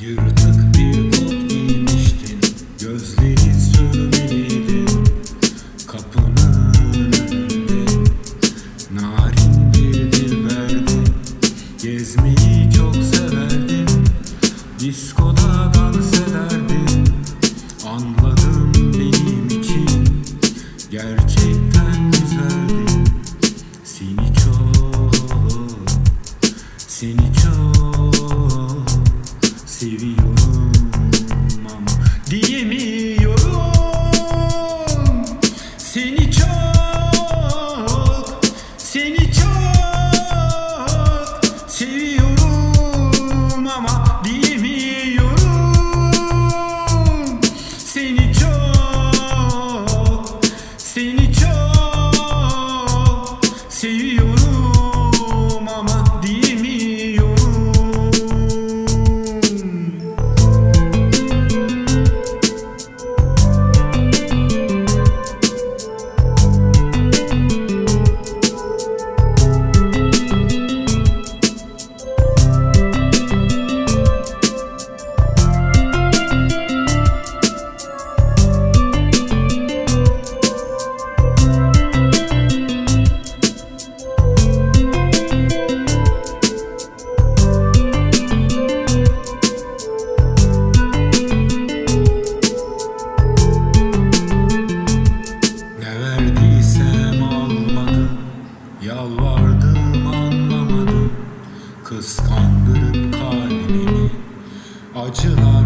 Yırtık bir Kıskandırıp kalemini Acılar